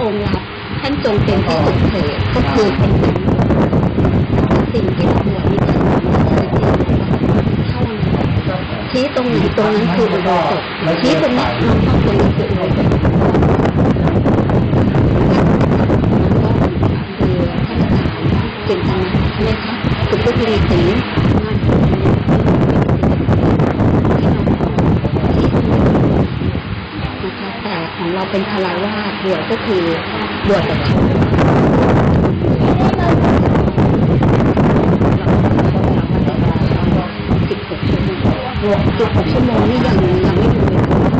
องค์รับท่านทรงเป็นที่สุดเถิดก็คือเป็นสิ่งที่เราบวชนี่คือเท่านั้นชี้ตรงไหนตรงนั้นคืออุโบสถชี้ตรงนี้น้องต้องตรงนี้คืออุโบสถคือท่านอาจารย์เก่งจังใช่ไหมคะคุณพุทธิสีนะคะแต่ของ เป็นคารวาสบวชก็คือบวชกับเขาสิบหกชั่วโมงสิบหกชั่วโมงนี่ยังยังไม่ถึงเลานะค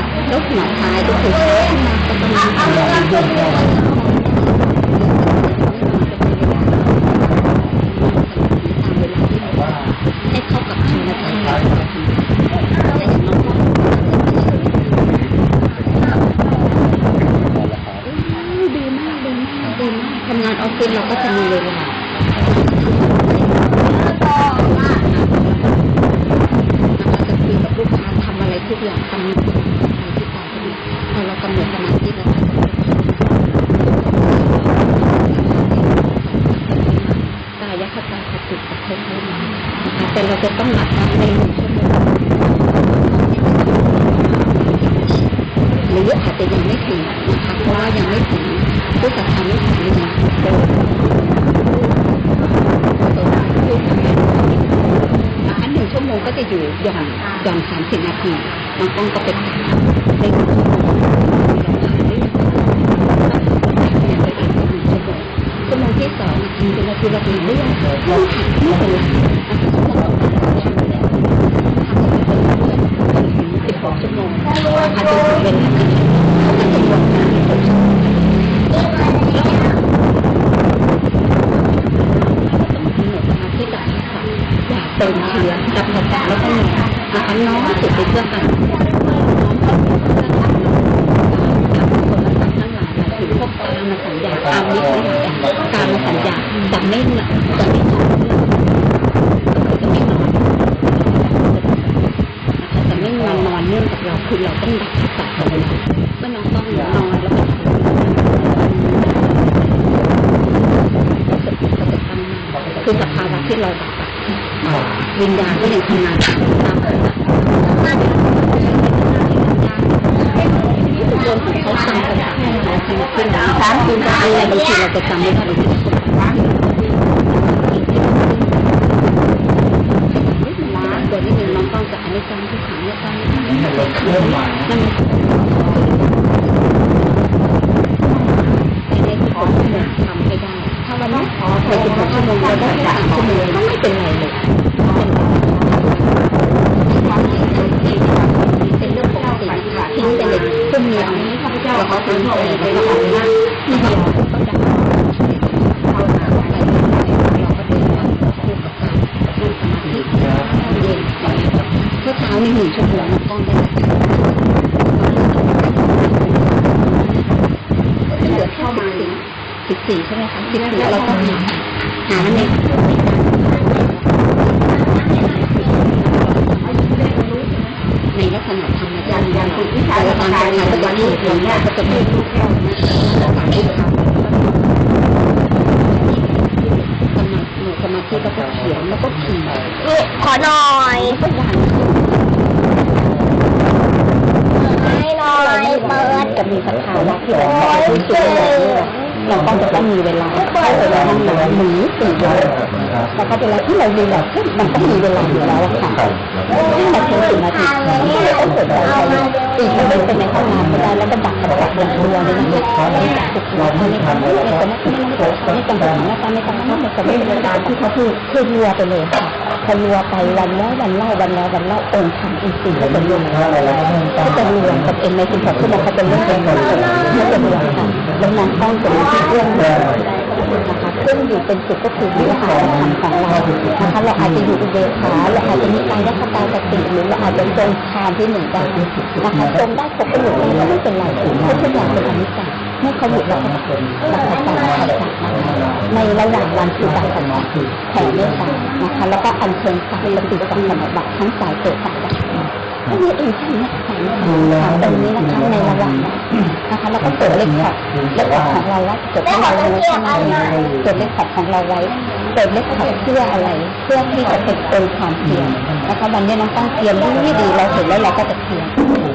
ะแล้วหัวท้ายก็คือขึ้นมาก็ประมาณให้เข้ากับธรรมชาติอย่างน้องดีมากดีมากดีมากทำงา นเราก็จะมีเวลานะคะจะคุยกับลูกค้าทำอะไรทุกอย่างทำอะไรที่ตายทุกางพอเรากำหนดสมาธิแล้วกายคตาสติปัฏฐานนะคะแต่เราจะต้องหลับในหนึ่งชั่วโมงห รืออาจจะยังไม่ถึงนะคะเพราะว่ายังไม่ถึงผู้สัทธาไม่ถึงนะโดยนะคะหนึ่งชั่วโมงก็จะอยู่หย่อนหย่อนสามสิบนาทีบางกล้องก็เป็นในหนึ่งชั่วโมงชั่วโมงที่สองเป็นนาทีละทีเรื่องไม่เป็นไรชั่วโมง สิบหกชั่วโมงอาจจะถึงเวลาเขาก็จะบวกงานในชั่วโมที่จะอยากเติมเชื้อกับภาษาแล้วก็นะคะน้องสุดไปเพื่อกันน้องคนละทั้งหลายถึงพวกกามาสัญญาตามนี้ทั้งหลาการมาสัญญาจะไม่จะไม่นอนนะคะจะไม่มานอน เราคือเราต้องดับสัตว์เลยเมื่อน้องต้องนอนแล้วก็คือสภาวะที่เราดับวิญญาณก็ยังทำงานตามปกติโดนเขาสั่งต่างๆขึ้นสามคืนอะไรบางทีเราจะจำไม่ได้บางทีล้านเดี๋ยวนี้น้องต้องจะอันนี้จำที่ขังเนี่ยจำ นั่นในที่ผมจะทำให้ได้ ถ้าวันนี้ในสิบหกชั่วโมงเราได้สามชั่วโมงก็ไม่เป็นไรเลยเป็นเรื่องปกตินะคะทิ้งไปเลยพรุ่งนี้เราเขาเป็นไปแล้วก็เอาหน้าที่เราก็จะเราก็เดินคู่กับการนั่งสมาธิเย็นเช้าเช้านี่หนึ่งชั่วโมงต้องได้เหลือเข้ามา สิบสี่ใช่ไหมคะสิบสี่เราก็หาหาในในลักษณะธรรมชาติอย่างคุณวิชาการงานก็จะมีผลเนี่ยก็จะมีลูกแก้วนะสามลูกครับสมาธิสมาธิแล้วก็เขียนแล้วก็ขี่นี่ขอหน่อยก็วางให้หน่อยเปิดจะมีสภาวะที่แบบรู้สึกว่า เราต้องจะต้องมีเวลาเข้าไปในห้องน้ำหรือสี่เวลาแล้วก็เวลาที่เรามีแบบมันต้องมีเวลาอยู่แล้วอะค่ะห้านาทีสิบนาที สี่ชั่วโมงเป็นในห้องน้ำก็ได้แล้วก็ดับกับดับอย่างรัวเลยนะคะไม่จับสุกหัวไม่ทำไม่ไม่ไม่ไม่จำเป็นไม่จำไม่จำไม่จำไม่เวลาที่เขาพูดคือรัวไปเลยค่ะพอรัวไปวันแล้ววันเล่าวันแล้ววันเล่าองค์ทำอีกสิ่งก็จะรวมก็จะรวมกับเองในสิบหกชั่วโมงเขาจะเรื่องเป็นคนเขาจะรวมค่ะแล้วน้องต้องจะมีเรื่อง นะคะซึ่งอยู่เป็นสุขก็คือวิหารธรรมของเรานะคะเราอาจจะอยู่อุเบกขาเราอาจจะมีกายคตาสติหรือเราอาจจะทรงฌานที่หนึ่งได้นะคะทรงได้ครบกำหนดเลยไม่เป็นไรเพราะทุกอย่างเป็นอนิจจ์เมื่อเขาหยุดแล้วก็เราก็ต้องทำนในระหว่างวันคือการสัมผัสแผ่เมตตานะคะแล้วก็อัญเชิญสายปฏิสัมพันธ์บัตรทั้งสายเกิดสายดับ แค่นี้เองแค่นี้สามสามตรงนี้นะคะในระหว่างนะคะแล้วก็เปิดเลขขอบเลขขอบของเราไว้จดเลขขอบของเราไว้จดเลขขอบของเราไว้เปิ ดเลขขอบเพื่ออะไร เพื่อที่จะเป็นเป็นความเพียรนะคะวันนี้น้องต้องเตรียมดีดีเราเห็นแล้วเราก็จะเพียร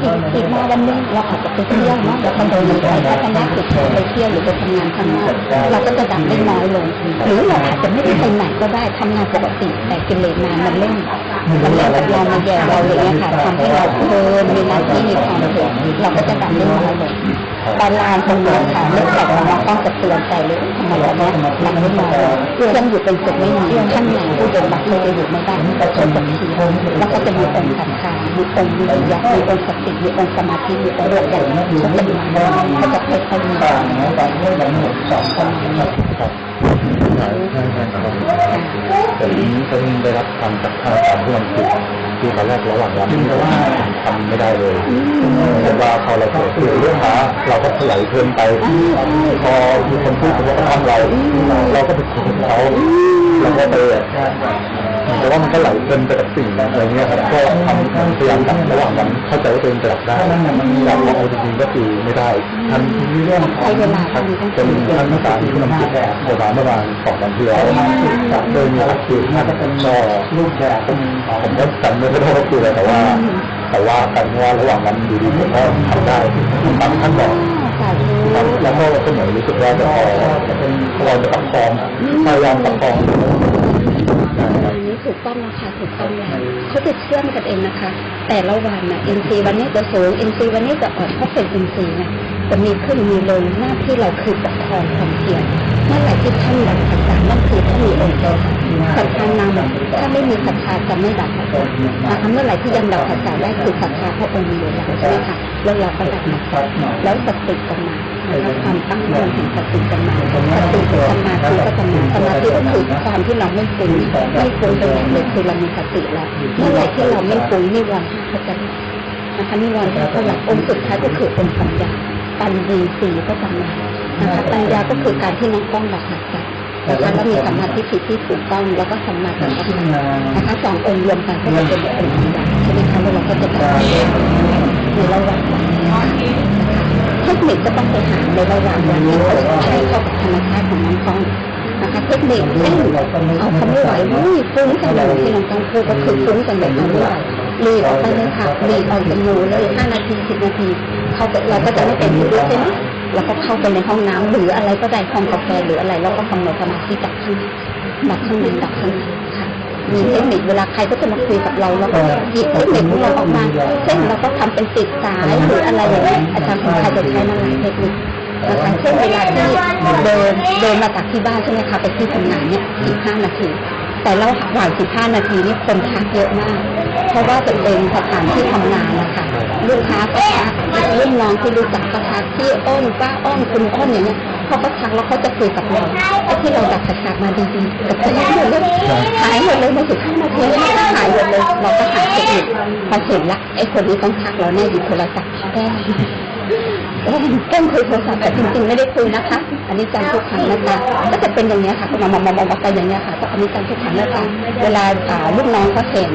อีกอีกมาวันหนึงเราอาจจะไปเที่ยวเนาะแล้วก็โดนไปพัฒนาจิตไปเที่ยวหรือไปทำงานข้างนอกเราก็จะดับได้น้อยลง หรือเราอาจจะไม่ได้ไปไหนก็ได้ทำงานปกติแต่กิเลสมามันเล่นมันเล่นกับเรามาแย่เราอย่างเงี้ยค่ะทำให้เราเพลินมีหน้าที่มีความเพียรเราก็จะดับได้น้อยลง ตารานตรงนี้ค่ะเรื่องของเราต้องจะเตือนใจเลยทำไมเราเนี่ยดับไม่มาเพื่อนอยู่เป็นสุขไม่มีท่างในผู้เดินบัตรเราจะอยู่ไม่ได้แต่ชนจะเพียรแล้วก็จะมีองค์ศรัทธามีองค์วิริยะมีองค์สติมีองค์สมาธิมีองค์ปัญญาเขาจะมาเขาจะค่อยๆแบบนี้แบบนี้สองคนนี้ ครับใช่ใช่ใช่ครับผมเพิ่งได้รับความจากทางการผู้นำจิดที่ตอนแรกระหว่างวันที่ว่าทำไม่ได้เลยแต่ว่าพอเราเกิดเรื่องลูกค้าเราก็ถลายเพลินไปพอมีคนพูดว่าเขาทำเราเราก็ไปคุยกับเขาเราก็ไป แต่ว่ามันก็ไหลเพลินไปกับสิ่งอะไรเงี้ยครับก็ทำพยายามดับระหว่างวันเข้าใจว่าตัวเองจะดับได้อยากลองเอาจริงๆก็คือไม่ได้ท่านใช้เวลาท่านทำต้องเป็นท่านอาจารย์ผู้นำจิตโบราณเมื่อวานสองวันที่แล้วโดยมีหลักสูตรท่านก็เป็นรอรูปแบบผมผมก็จำไม่ได้ว่าคืออะไรแต่ว่า แต่ว่าการว่าระหว่างนั้นอยู่ดีผมก็ทำได้ตามที่ท่านบอกสาธุครับแล้วก็ก็เหมือนรู้สึกว่าจะพอเราจะประคองพยายามประคองอันนี้ ถูกต้องนะคะถูกต้องแล้วเขาจะเชื่อมกันเองนะคะ แต่ละวันน่ะอินทรีวันนี้จะสูงเอินทรีวันนี้จะอ่อนเพราะเป็นเอินทรีย์นะจะมีขึ้นมีลงหน้าที่เราคือประคองความเพียรเมื่อไหร่ที่ท่านดับศรัทธานั่นคือท่านมีองค์เดียวศรัทธานำถ้าไม่มีศรัทธาจะไม่ดับนะคะเมื่อไหร่ที่ยังดับศรัทธาได้คือศรัทธาพระองค์มีอยู่แล้วใช่ไหมคะแล้วเราก็ดับแล้วสติจะมา นะคะความตั้งมั่นแห่งสติจะมาสติสมาธิก็จะมาสมาธิก็คือความที่เราไม่ฟุ้งไม่ฟุ้งไปไหนเลยคือเรามีสติแล้วเมื่อไหร่ที่เราไม่ฟุ้งนิวรณ์ก็จะนะคะนิวรณ์ก็หลับองค์สุดท้ายก็คือองค์ปัญญาปัญญีสีก็จะมานะคะปัญญาก็คือการที่น้องกล้องดับหักใจนะคะแล้วมีสมาทิฏฐิที่ถูกต้องแล้วก็สมาสังกัปปะนะคะสององค์รวมกันก็จะเป็นองค์ปัญญาใช่ไหมคะแล้วเราก็จะดับในระหว่างวัน เทคนิคก็ต้องไปหาในระหว่างวันที่เขาใช้เข้ากับธรรมชาติของน้องกล้องนะคะเทคนิคเช่นเอาเขาไม่ไหววุ้ยฟุ้งจังเลยที่น้องต้องพูดก็คือฟุ้งจังเลยเอาไม่ไหวหลีกออกไปเลยค่ะหลีกออกจากหนูเลยห้านาทีสิบนาทีเขาเราก็จะไม่เป็นผู้รู้ใช่ไหมเราก็เข้าไปในห้องน้ำหรืออะไรก็ได้ห้องกาแฟหรืออะไร แล้วก็กำหนดสมาธิดับข้างในดับข้างในดับข้างใน มีเทคนิคเวลาใครก็จะมาคุยกับเราแล้วก็หยิบเทคนิคของเราออกมาเช่นเราก็ทำเป็นติดสายหรืออะไรอย่างนี้ยอาจารย์ของใครจะใช้มาหลายเทคนิคนะคะเช่นเวลาที่เดินเดินมาจากที่บ้านใช่ไหมคะไปที่ทำงานเนี่ย15นาที แต่ระหว่าง15นาทีนี่คนทักเยอะมาก เพราะว่าจะเป็นสถานที่ทำงานนะคะลูกค้าก็ทักรุ่นน้องที่รู้จักก็ทักที่อ้นป้าอ้นคุณอ้นอย่างเงี้ย เขาก็ทักแล้วเขาจะคุยกับเราไอ้ที่เราดักขาดมาดีๆกับคนนี้หมดเลยหายหมดเลยใน15นาทีนี่ก็หายหมดเลยเราก็หาเทคนิคพอเห็นละไอ้คนนี้ต้องทักเราแน่หยิบโทรศัพท์แก้แก้แก้คุยโทรศัพท์แต่จริงๆไม่ได้คุยนะคะ อันนี้จำทุกครั้งนะคะก็จะเป็นอย่างเงี้ยค่ะมามามามามไปอย่างเงี้ยค่ะก็อันนี้จำทุกครั้งนะคะเวลาลูกน้องเขาเห็น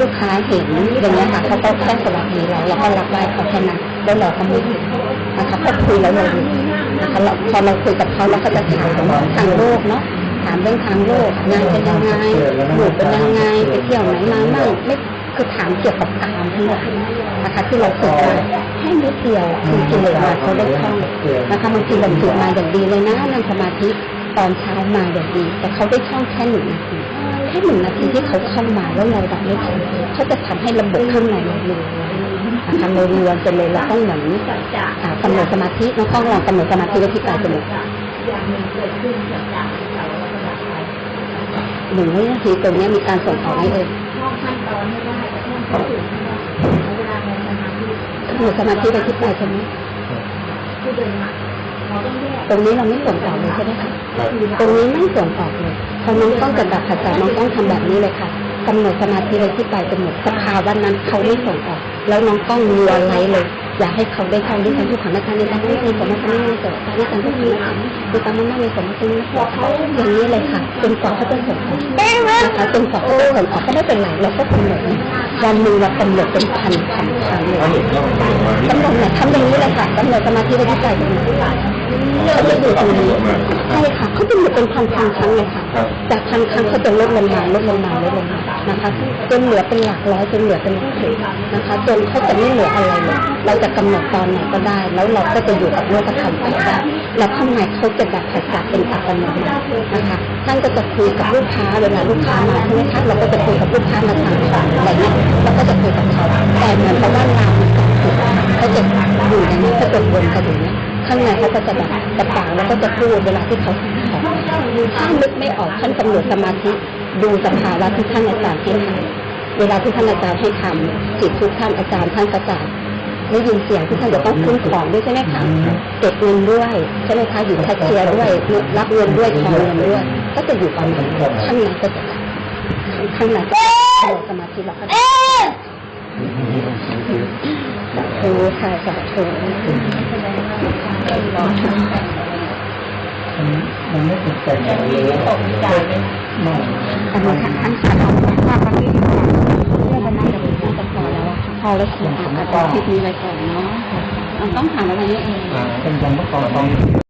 ลูกค้าเห็นอย่างเงี้ยค่ะเขาก็แค่สวัสดีเราแล้วก็รับไหว้เขาแค่นั้นแล้วเราก็ไม่เห็น นะคะพอคุยแล้วเรารู้นะคะเราพอเราคุยกับเขาเราก็จะถามทางโลกเนาะถามเรื่องทางโลกงานเป็นยังไงหนูเป็นยังไงไปเที่ยวไหนมาบ้างไม่คือถามเกี่ยวกับการทั้งหมดนะคะที่เราฝึกมาให้นิดเดียวคือกิเลสมาเขาได้คล่องนะคะบางทีเราฝึกมาอย่างดีเลยนะนั่งสมาธิตอนเช้ามาอย่างดี แต่เขาได้ช่องแค่หนึ่งนาทีแค่หนึ่งนาทีที่เขาเข้ามาแล้วเราดับไม่ทันเขาจะทำให้ระบบข้างในเราเร็ว นะคะเรารวนไปเลยเราต้องเหมือนอ่ากำหนดสมาธิน้องต้องลองกำหนดสมาธิไว้ที่ปลายจมูกหนึ่งวินาทีตรงเนี้ยมีการส่งออกไหมเอ่ยหนูสมาธิไปที่ปลายใช่ไหมตรงนี้เราไม่ส่งต่อเลยใช่ไหมคะตรงนี้ไม่ส่งต่อเลยพอน้องต้องจะดับขัดใจน้องต้องทำแบบนี้เลยค่ะ กำหนดสมาธิไว้ที่ปลายจมูกสภาวะนั้นเขาไม่ส่งออก แล้วน้องต้องรัวไลเลย อยากให้เขาได้ทำด้วยกันทุกขังนะคะในการไม่ในสมรรถนะในสมรรถนะในการทุกขังนะคะในการมั่นในสมรรถนะอย่างนี้เลยค่ะจนกว่าเขาจะส่งออกนะคะจนกว่าเขาจะส่งออกก็ไม่เป็นไรเราก็กำหนดวันหนึ่งเรากำหนดเป็นพันพันครั้งเลยกำหนดเนี่ยทำอย่างนี้เลยค่ะกำหนดสมาธิไว้ที่ใจตรงนี้เขาจะอยู่ตรงนี้ใช่ค่ะเขาจะหมดเป็นพันพันครั้งเลยค่ะจากพันครั้งเขาจะลดลงมาลดลงมาลดลงมา นะคะจนเหลือเป็นหลักร้อยจนเหลือเป็นหลักสิบนะคะ จนเขาจะไม่เหลืออะไรเลยเราจะกำหนดตอนไหนก็ได้ แล้วเราก็จะอยู่กับโลกธรรมไปได้แล้วข้างในเขาจะแบบสัจจะเป็นอัตโนมัตินะคะท่านก็จะคุยกับลูกค้าเวลาลูกค้ามาใช่ไหมคะเราก็จะคุยกับลูกค้ามาทางสายอะไรเงี้ยเราก็จะคุยกับเขาแต่เหมือนกับว่าเราเขาจะอยู่ในนี้เขาจะวนกันอยู่เนี้ข้างในเขาก็จะแบบกระเป๋าแล้วก็จะพูดเวลาที่เขาสั่งของถ้านึกไม่ออกท่านกำหนดสมาธิ ดูสภาวะที่ท่านอาจารย์ให้ทำเวลาที่ท่านอาจารย์ให้ทำจิตทุกท่านอาจารย์ท่านก็จะได้ยินเสียงที่ท่านจะต้องขึ้นของด้วยใช่ไหมคะเก็บเงินด้วยใช่ไหมคะอยู่แคชเชียร์ด้วยรับเงินด้วยทอนเงินด้วย ก็จะอยู่ประมาณนั้นข้างในก็จะข้างในก็จะสมาธิแล้วก็จะโอ้ค่ะสาธุ มันไม่ติดใจเลยตกใจมองอันนี้ท่านสอนว่าวันนี้ดีกว่าเรื่องน่าจะเป็นน่าจะพอแล้วอะค่ะพอแล้วค่ะอาจารย์คลิปนี้ไรก่อนเนาะต้องถามอะไรนี่เองเป็นยังเมื่อก่อนตอน